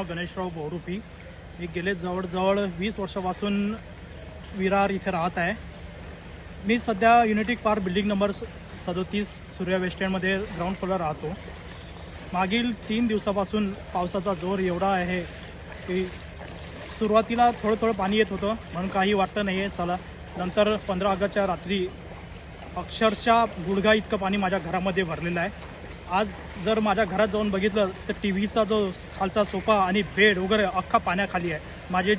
नाव गणेशराव बहुरूपी मी गेले जवळजवळ वीस वर्षापासून विरार इथे राहत आहे. मी सध्या युनिटिक पार्क बिल्डिंग नंबर सदोतीस सूर्या वेस्टंडमध्ये ग्राउंड फ्लोअर राहतो. मागील तीन दिवसापासून पावसाचा जोर एवढा आहे की सुरुवातीला थोडं थोडं पाणी येत होतं म्हणून काही वाटतं नाही आहे चला नंतर पंधरा ऑगस्टच्या रात्री अक्षरशः गुडघा इतकं पाणी माझ्या घरामध्ये भरलेलं आहे. आज जर माझ्या घरात जाऊन बघितलं तर टी व्हीचा जो खालचा सोफा आणि बेड वगैरे अख्खा पाण्याखाली आहे. माझे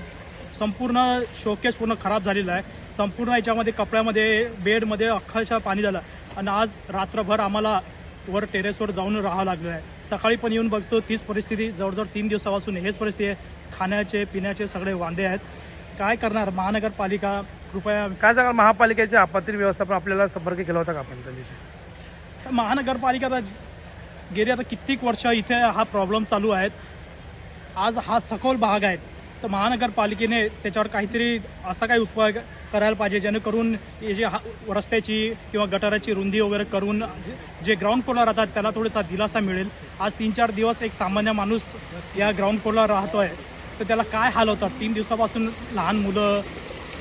संपूर्ण शोकेस पूर्ण खराब झालेला आहे. संपूर्ण याच्यामध्ये कपड्यामध्ये बेडमध्ये अख्खाशा पाणी झालं. आणि आज रात्रभर आम्हाला वर टेरेसवर जाऊन राहावं लागलं आहे. सकाळी पण येऊन बघतो तीच परिस्थिती जवळजवळ तीन दिवसापासून हेच परिस्थिती आहे. खाण्याचे पिण्याचे सगळे वांदे आहेत. काय करणार? महानगरपालिका कृपया काय सांगाल? महापालिकेचे आपत्ती व्यवस्थापन आपल्याला संपर्क केला होता का आपण त्यांच्याशी? महानगरपालिका गेली आता कित्येक वर्ष इथे हा प्रॉब्लेम चालू आहेत. आज हा सखोल भाग आहे. तर महानगरपालिकेने त्याच्यावर काहीतरी असा काही उपाय करायला पाहिजे जेणेकरून हे जे हा- रस्त्याची किंवा गटाराची रुंदी वगैरे करून जे- जे ग्राउंड फ्लोअर राहतात त्याला थोडासा दिलासा मिळेल. आज तीन चार दिवस एक सामान्य माणूस या ग्राउंड फ्लोअर राहतोय. तर त्याला काय हाल होतात? तीन दिवसापासून लहान मुलं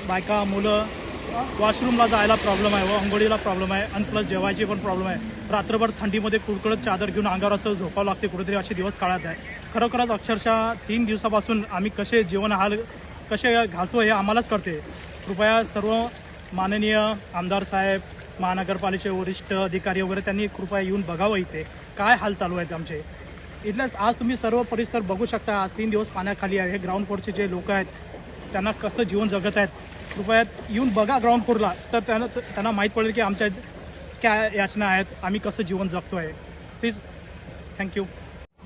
बायका मुलं वॉशरूमला जायला प्रॉब्लेम आहे व अंघोळीला प्रॉब्लेम आहे आणि प्लस जेवायची पण प्रॉब्लेम आहे. रात्रभर थंडीमध्ये कुडकुडत चादर घेऊन अंगावर असं झोपावं लागते कुठेतरी असे दिवस काढत आहे. खरोखरच अक्षरशः तीन दिवसापासून आम्ही कसे जीवन हाल कसे घालतो हे आम्हालाच कळते. कृपया सर्व माननीय आमदार साहेब महानगरपालिकेचे वरिष्ठ अधिकारी वगैरे त्यांनी कृपया येऊन बघावं इथे. काय हाल चालू आहेत आमचे? इथल्याच आज तुम्ही सर्व परिसर बघू शकता आज तीन दिवस पाण्याखाली आहे. हे ग्राउंड फ्लोअरचे जे लोक आहेत त्यांना कसं जीवन जगत आहेत कृपया येऊन बघा ग्राउंड फ्लोरला तर त्यांना त्यांना माहीत पडेल की आमच्या काय याचना आहेत आम्ही कसं जीवन जगतो आहे प्लीज थँक्यू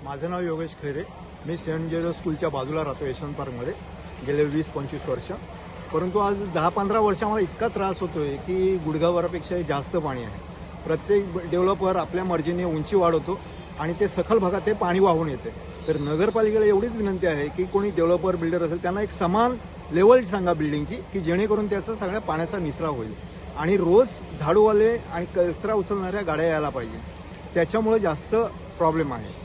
माझं नाव योगेश खैरे. मी सेंट जेरो स्कूलच्या बाजूला राहतो यशवंत पार्कमध्ये. गेले वीस पंचवीस वर्ष. परंतु आज दहा पंधरा वर्ष आम्हाला इतका त्रास होतो आहे की गुडघाभरापेक्षाही जास्त पाणी आहे. प्रत्येक डेव्हलपर आपल्या मर्जीने उंची वाढवतो आणि ते सखल भागात ते पाणी वाहून येते. तर नगरपालिकेला एवढीच विनंती आहे की कोणी डेव्हलपर बिल्डर असेल त्यांना एक समान लेवल सांगा बिल्डिंगची की जेणेकरून त्याचा सगळ्या पाण्याचा निचरा होईल. आणि रोज झाडूवाले आणि कचरा उचलणाऱ्या गाड्या यायला पाहिजे. त्याच्यामुळे जास्त प्रॉब्लेम आहे.